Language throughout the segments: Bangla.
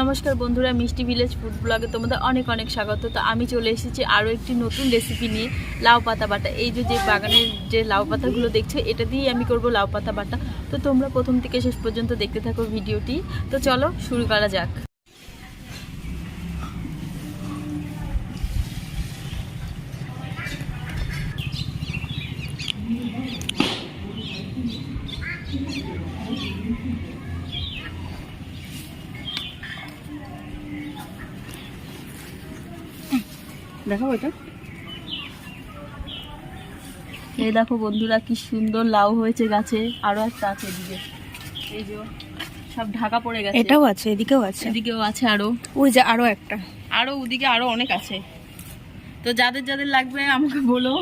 নমস্কার বন্ধুরা, মিষ্টি ভিলেজ ফুড ব্লগে তোমাদের অনেক অনেক স্বাগত। তো আমি চলে এসেছি আরও একটি নতুন রেসিপি নিয়ে, লাউ পাতা বাটা। এই যে যে বাগানের যে লাউ পাতাগুলো দেখছ, এটা দিয়েই আমি করব লাউ পাতা বাটা। তো তোমরা প্রথম থেকে শেষ পর্যন্ত দেখতে থাকো ভিডিওটি। তো চলো, শুরু করা যাক। দেখো এটা? এই দেখো বন্ধুরা কি সুন্দর লাউ হয়েছে গাছে। আরও একটা আছে এদিকে। এই যে সব ঢাকা পড়ে গেছে। এটাও আছে এদিকেও আছে। এদিকেও আছে আরও। ওই যে আরও একটা। আরও ওদিকে আরও অনেক আছে। তো যাদের যাদের লাগবে আমাকে বলো।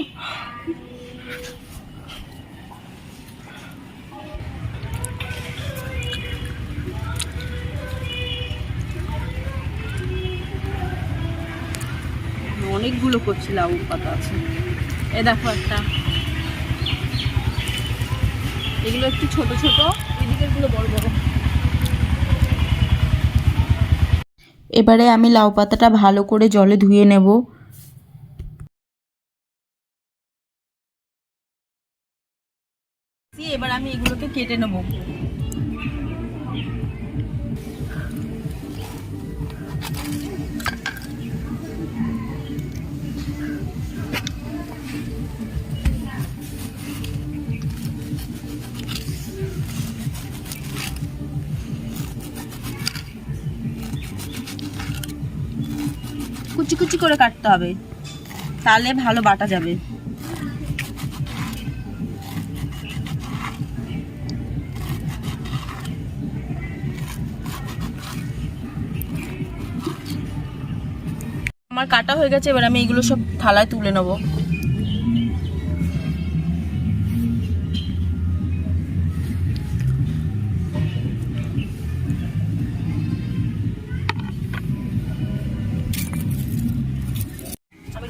অনেকগুলো করছি লাউ পাতা আছে। এ দেখো একটা। এগুলো একটু ছোট ছোট এদিকেরগুলো বড় বড়। এবারে আমি লাউ পাতাটা ভালো করে জলে ধুয়ে নেব। এবার আমি এগুলোকে কেটে নেব। কুচি কুচি করে কাটতে হবে। তাহলে ভালো বাটা যাবে। আমার কাটা হয়ে গেছে, এবার আমি এগুলো সব থালায় তুলে নেব।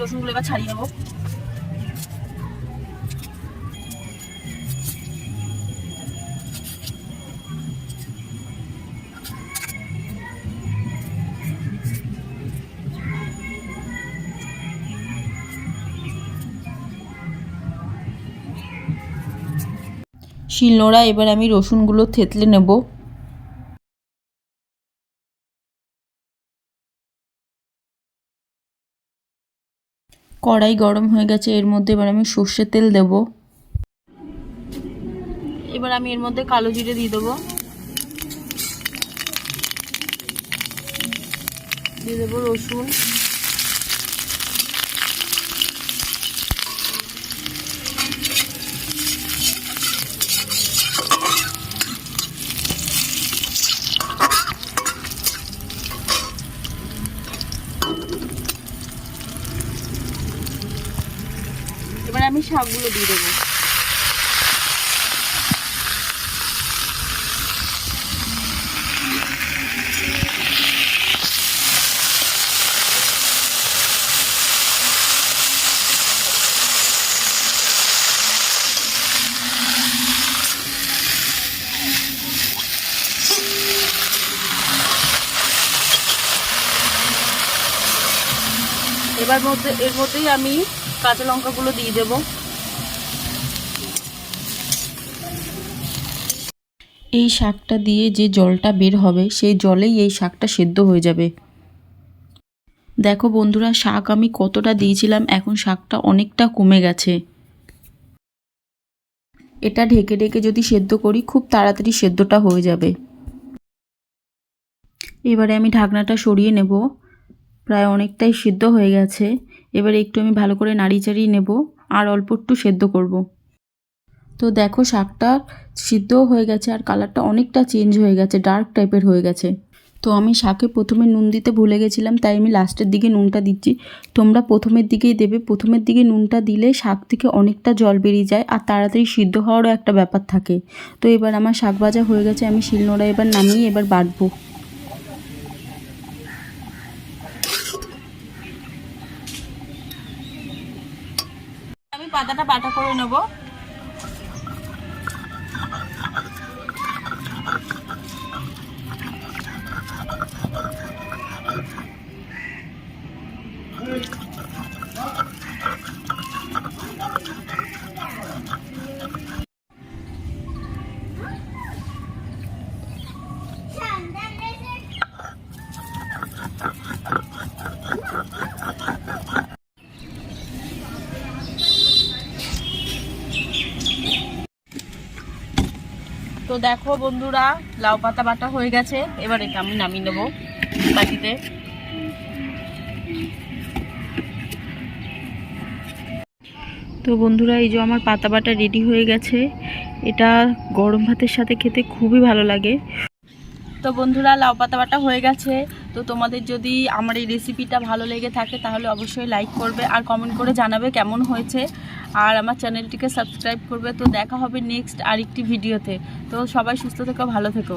রসুনগুলো এবার ছাড়িয়ে নেব। শিলনোড়া এবার আমি রসুনগুলো থেতলে নেব। কড়াই গরম হয়ে গেছে, এর মধ্যে এবার আমি সর্ষে তেল দেব। এবার আমি এর মধ্যে কালো জিরে দিয়ে দেবো। দিয়ে দেবো রসুন। আমি শাকগুলো দিয়ে দেবো। এবার মধ্যে এর মধ্যেই আমি কাঁচা লঙ্কাগুলো দিয়ে দেবো। এই শাকটা দিয়ে যে জলটা বের হবে, সেই জলেই এই শাকটা সেদ্ধ হয়ে যাবে। দেখো বন্ধুরা, শাক আমি কতটা দিয়েছিলাম, এখন শাকটা অনেকটা কমে গেছে। এটা ঢেকে ঢেকে যদি সেদ্ধ করি, খুব তাড়াতাড়ি সেদ্ধটা হয়ে যাবে। এবারে আমি ঢাকনাটা সরিয়ে নেব। প্রায় অনেকটাই সিদ্ধ হয়ে গেছে। এবারে একটু আমি ভালো করে নাড়িয়ে চাড়িয়ে নেব আর অল্প একটু সেদ্ধ করব। তো দেখো শাকটা সিদ্ধও হয়ে গেছে আর কালারটা অনেকটা চেঞ্জ হয়ে গেছে, ডার্ক টাইপের হয়ে গেছে। তো আমি শাকে প্রথমে নুন দিতে ভুলে গেছিলাম, তাই আমি লাস্টের দিকে নুনটা দিচ্ছি। তোমরা প্রথমের দিকেই দেবে, প্রথমের দিকে নুনটা দিলে শাক থেকে অনেকটা জল বেরিয়ে যায় আর তাড়াতাড়ি সিদ্ধ হওয়ারও একটা ব্যাপার থাকে। তো এবার আমার শাক ভাজা হয়ে গেছে, আমি শিলনোড়া এবার নামিয়ে এবার বাটবো। পাতাটা বাটা করে নেব। দেখো বন্ধুরা, লাউ পাতা বাটা হয়ে গেছে। এবার এটা আমি নামিয়ে নেব বাটিতে। তো বন্ধুরা, এই যে আমার পাতা বাটা রেডি হয়ে গেছে। এটা গরম ভাতের সাথে খেতে খুবই ভালো লাগে। তো বন্ধুরা, লাউ পাতা বাটা হয়ে গেছে। তো তোমাদের যদি আমার এই রেসিপিটা ভালো লেগে থাকে, তাহলে অবশ্যই লাইক করবে আর কমেন্ট করে জানাবে কেমন হয়েছে। আর আমার চ্যানেলটিকে সাবস্ক্রাইব করবে। তো দেখা হবে নেক্সট আরেকটি ভিডিওতে। তো সবাই সুস্থ থেকো, ভালো থেকো।